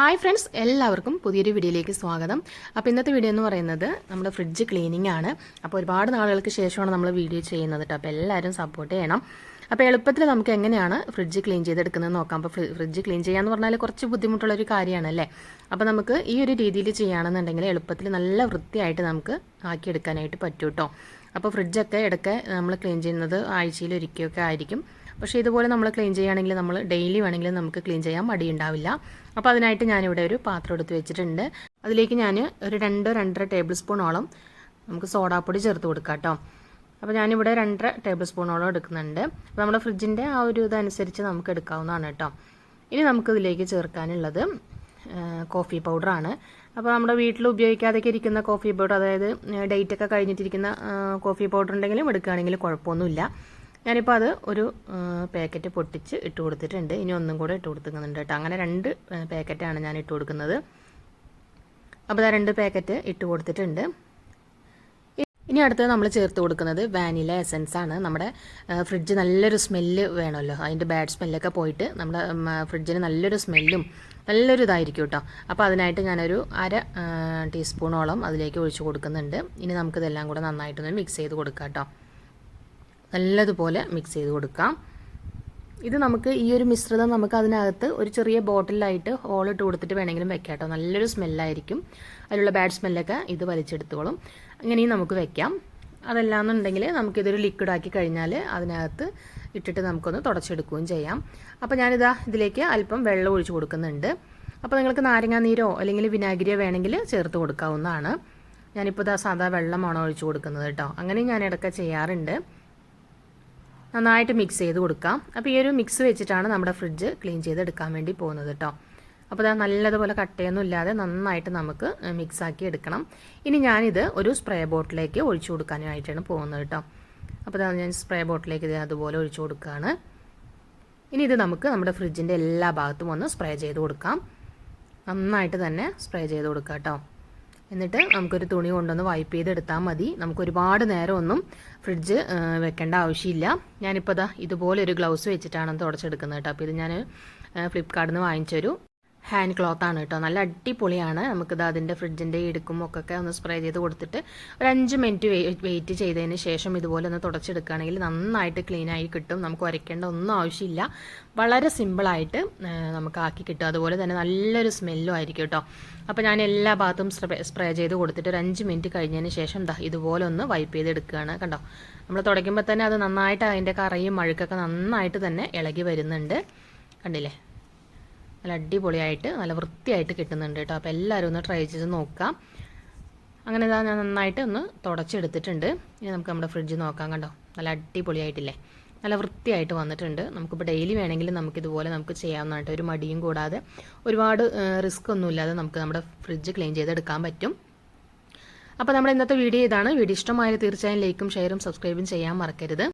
Hi friends എല്ലാവർക്കും പുതിയൊരു വീഡിയോയിലേക്ക് സ്വാഗതം. അപ്പോൾ ഇന്നത്തെ വീഡിയോ എന്ന് പറയുന്നത് നമ്മുടെ ഫ്രിഡ്ജ് ക്ലീനിങ് ആണ്. അപ്പോൾ ഒരുപാട് നാളുകൾക്ക് ശേഷമാണ് നമ്മൾ വീഡിയോ ചെയ്യുന്നത് കേട്ടോ അപ്പോൾ എല്ലാവരും സപ്പോർട്ട് ചെയ്യണം. അപ്പോൾ എളുപ്പത്തിൽ നമുക്ക് എങ്ങനെയാണ് ഫ്രിഡ്ജ് ക്ലീൻ ചെയ്തെടുക്കുന്നത് നോക്കാം. അപ്പോൾ ഫ്രിഡ്ജ് ക്ലീൻ ചെയ്യാന്ന് പറഞ്ഞാൽ കുറച്ച് ബുദ്ധിമുട്ടുള്ളൊരു കാര്യമാണ് അല്ലേ അപ്പോൾ നമുക്ക് ഈ ഒരു രീതിയിൽ ചെയ്യുകയാണെന്നുണ്ടെങ്കിൽ എളുപ്പത്തിൽ നല്ല വൃത്തിയായിട്ട് നമുക്ക് ആക്കിയെടുക്കാനായിട്ട് പറ്റും കേട്ടോ അപ്പോൾ ഫ്രിഡ്ജൊക്കെ ഇടയ്ക്ക് നമ്മൾ ക്ലീൻ ചെയ്യുന്നത് ആഴ്ചയിൽ ഒരിക്കലൊക്കെ ആയിരിക്കും. പക്ഷേ ഇതുപോലെ നമ്മൾ ക്ലീൻ ചെയ്യുകയാണെങ്കിൽ നമ്മൾ ഡെയിലി വേണമെങ്കിലും നമുക്ക് ക്ലീൻ ചെയ്യാൻ മടിയുണ്ടാവില്ല. അപ്പോൾ അതിനായിട്ട് ഞാനിവിടെ ഒരു പാത്രം എടുത്ത് വെച്ചിട്ടുണ്ട്. അതിലേക്ക് ഞാൻ ഒരു രണ്ടോ രണ്ടര ടേബിൾ സ്പൂണോളം നമുക്ക് സോഡാപ്പൊടി ചേർത്ത് കൊടുക്കാം കേട്ടോ. അപ്പോൾ ഞാനിവിടെ രണ്ടര ടേബിൾ സ്പൂണോളം എടുക്കുന്നുണ്ട്. അപ്പോൾ നമ്മുടെ ഫ്രിഡ്ജിന്റെ ആ ഒരു ഇതനുസരിച്ച് നമുക്ക് എടുക്കാവുന്നതാണ് കേട്ടോ. ഇനി നമുക്കിതിലേക്ക് ചേർക്കാനുള്ളത് കോഫി പൗഡറാണ് അപ്പോൾ നമ്മുടെ വീട്ടിൽ ഉപയോഗിക്കാതെയൊക്കെ ഇരിക്കുന്ന കോഫി പൗഡർ അതായത് ഡേറ്റ് ഒക്കെ കഴിഞ്ഞിട്ടിരിക്കുന്ന കോഫി പൗഡർ ഉണ്ടെങ്കിലും എടുക്കുകയാണെങ്കിലും കുഴപ്പമൊന്നുമില്ല. ഞാനിപ്പോൾ അത് ഒരു പാക്കറ്റ് പൊട്ടിച്ച് ഇട്ട് കൊടുത്തിട്ടുണ്ട്. ഇനി ഒന്നും കൂടെ ഇട്ട് കൊടുക്കുന്നുണ്ട് കേട്ടോ. അങ്ങനെ രണ്ട് പാക്കറ്റാണ് ഞാൻ ഇട്ട് കൊടുക്കുന്നത്. അപ്പോൾ ആ രണ്ട് പാക്കറ്റ് ഇട്ട് കൊടുത്തിട്ടുണ്ട്. ഇനി അടുത്തത് നമ്മൾ ചേർത്ത് കൊടുക്കുന്നത് വാനില എസൻസ് ആണ്. നമ്മുടെ ഫ്രിഡ്ജ് നല്ലൊരു സ്മെല്ല് വേണമല്ലോ. അതിന്റെ ബാഡ് സ്മെല്ലൊക്കെ പോയിട്ട് നമ്മുടെ ഫ്രിഡ്ജിന് നല്ലൊരു സ്മെല്ലും നല്ലൊരു ഇതായിരിക്കും കേട്ടോ. അപ്പോൾ അതിനായിട്ട് ഞാനൊരു അര ടീസ്പൂണോളം അതിലേക്ക് ഒഴിച്ച് കൊടുക്കുന്നുണ്ട്. ഇനി നമുക്കിതെല്ലാം കൂടെ നന്നായിട്ടൊന്ന് മിക്സ് ചെയ്ത് കൊടുക്കാം കേട്ടോ. നല്ലതുപോലെ മിക്സ് ചെയ്ത് കൊടുക്കാം. ഇത് നമുക്ക് ഈ ഒരു മിശ്രിതം നമുക്ക് അതിനകത്ത് ഒരു ചെറിയ ബോട്ടിലായിട്ട് ഹോളിട്ട് കൊടുത്തിട്ട് വേണമെങ്കിലും വെക്കാം കേട്ടോ. നല്ലൊരു സ്മെല്ലായിരിക്കും അതിലുള്ള ബാഡ് സ്മെല്ലൊക്കെ ഇത് വലിച്ചെടുത്തോളും. അങ്ങനെയും നമുക്ക് വെക്കാം. അതല്ലാന്നുണ്ടെങ്കിൽ നമുക്കിതൊരു ലിക്വിഡ് ആക്കി കഴിഞ്ഞാൽ അതിനകത്ത് ഇട്ടിട്ട് നമുക്കൊന്ന് തുടച്ചെടുക്കുകയും ചെയ്യാം. അപ്പോൾ ഞാനിതാ ഇതിലേക്ക് അല്പം വെള്ളം ഒഴിച്ച് കൊടുക്കുന്നുണ്ട്. അപ്പോൾ നിങ്ങൾക്ക് നാരങ്ങാനീരോ അല്ലെങ്കിൽ വിനാഗിരിയോ വേണമെങ്കിൽ ചേർത്ത് കൊടുക്കാവുന്നതാണ്. ഞാനിപ്പോൾ ഇതാ സാധാ വെള്ളമാണോ ഒഴിച്ച് കൊടുക്കുന്നത് കേട്ടോ. അങ്ങനെ ഞാൻ ഇടയ്ക്ക് ചെയ്യാറുണ്ട്. നന്നായിട്ട് മിക്സ് ചെയ്ത് കൊടുക്കാം. അപ്പോൾ ഈ ഒരു മിക്സ് വെച്ചിട്ടാണ് നമ്മുടെ ഫ്രിഡ്ജ് ക്ലീൻ ചെയ്തെടുക്കാൻ വേണ്ടി പോകുന്നത് കേട്ടോ അപ്പോൾ അത് നല്ലതുപോലെ കട്ടയൊന്നും ഇല്ലാതെ നന്നായിട്ട് നമുക്ക് മിക്സാക്കി എടുക്കണം. ഇനി ഞാനിത് ഒരു സ്പ്രേ ബോട്ടിലേക്ക് ഒഴിച്ചു കൊടുക്കാനായിട്ടാണ് പോകുന്നത് കേട്ടോ അപ്പോൾ ഞാൻ സ്പ്രേ ബോട്ടിലേക്ക് ഇത് അതുപോലെ ഒഴിച്ചു കൊടുക്കുകയാണ് ഇനി ഇത് നമുക്ക് നമ്മുടെ ഫ്രിഡ്ജിന്റെ എല്ലാ ഭാഗത്തും ഒന്ന് സ്പ്രേ ചെയ്ത് കൊടുക്കാം. നന്നായിട്ട് തന്നെ സ്പ്രേ ചെയ്ത് കൊടുക്കാം കേട്ടോ എന്നിട്ട് നമുക്കൊരു തുണി കൊണ്ടൊന്ന് വൈപ്പ് ചെയ്തെടുത്താൽ മതി. നമുക്ക് ഒരുപാട് നേരമൊന്നും ഫ്രിഡ്ജ് വെക്കേണ്ട ആവശ്യമില്ല. ഞാനിപ്പോൾ ഇതാ ഇതുപോലെ ഒരു ഗ്ലൗസ് വെച്ചിട്ടാണ് തുടച്ചെടുക്കുന്നത് കേട്ടോ. അപ്പോൾ ഇത് ഞാൻ ഫ്ലിപ്കാർട്ടിൽ നിന്ന് വാങ്ങിച്ചൊരു ഹാൻഡ് ക്ലോത്ത് ആണ് കേട്ടോ. നല്ല അടിപൊളിയാണ്. നമുക്കിത് അതിന്റെ ഫ്രിഡ്ജിന്റെ ഇടുക്കും ഒക്കെ ഒന്ന് സ്പ്രേ ചെയ്ത് കൊടുത്തിട്ട് ഒരു അഞ്ച് മിനിറ്റ് വെയിറ്റ് ചെയ്തതിന് ശേഷം ഇതുപോലെ ഒന്ന് തുടച്ചെടുക്കുകയാണെങ്കിൽ നന്നായിട്ട് ക്ലീൻ ആയി കിട്ടും. നമുക്ക് ഉരയ്ക്കേണ്ട ഒന്നും ആവശ്യമില്ല. വളരെ സിമ്പിളായിട്ട് നമുക്ക് ആക്കി കിട്ടും. അതുപോലെ തന്നെ നല്ലൊരു സ്മെല്ലും ആയിരിക്കും കേട്ടോ. അപ്പോൾ ഞാൻ എല്ലാ ഭാഗത്തും സ്പ്രേ ചെയ്ത് കൊടുത്തിട്ട് ഒരു അഞ്ച് മിനിറ്റ് കഴിഞ്ഞതിന് ശേഷം ദാ ഇതുപോലെ ഒന്ന് വൈപ്പ് ചെയ്ത് ചെയ്തെടുക്കുകയാണ് കണ്ടോ. നമ്മൾ തുടയ്ക്കുമ്പോൾ തന്നെ അത് നന്നായിട്ട് അതിന്റെ കറയും മഴുക്കൊക്കെ നന്നായിട്ട് തന്നെ ഇളകി വരുന്നുണ്ട്. കണ്ടില്ലേ? നല്ല അടിപൊളിയായിട്ട് നല്ല വൃത്തിയായിട്ട് കിട്ടുന്നുണ്ട് കേട്ടോ. അപ്പോൾ എല്ലാവരും ഒന്ന് ട്രൈ ചെയ്ത് നോക്കാം. അങ്ങനെ ഇതാ ഞാൻ നന്നായിട്ട് ഒന്ന് തുടച്ചെടുത്തിട്ടുണ്ട്. ഇനി നമുക്ക് നമ്മുടെ ഫ്രിഡ്ജ് നോക്കാം കണ്ടോ? നല്ല അടിപൊളിയായിട്ടില്ലേ? നല്ല വൃത്തിയായിട്ട് വന്നിട്ടുണ്ട്. നമുക്കിപ്പോൾ ഡെയിലി വേണമെങ്കിൽ നമുക്കിതുപോലെ നമുക്ക് ചെയ്യാവുന്നതായിട്ട് ഒരു മടിയും കൂടാതെ ഒരുപാട് റിസ്ക് ഒന്നുമില്ലാതെ നമുക്ക് നമ്മുടെ ഫ്രിഡ്ജ് ക്ലീൻ ചെയ്തെടുക്കാൻ പറ്റും. അപ്പോൾ നമ്മുടെ ഇന്നത്തെ വീഡിയോ ഇതാണ്. വീഡിയോ ഇഷ്ടമായാലും തീർച്ചയായും ലൈക്കും ഷെയറും സബ്സ്ക്രൈബും ചെയ്യാൻ മറക്കരുത്.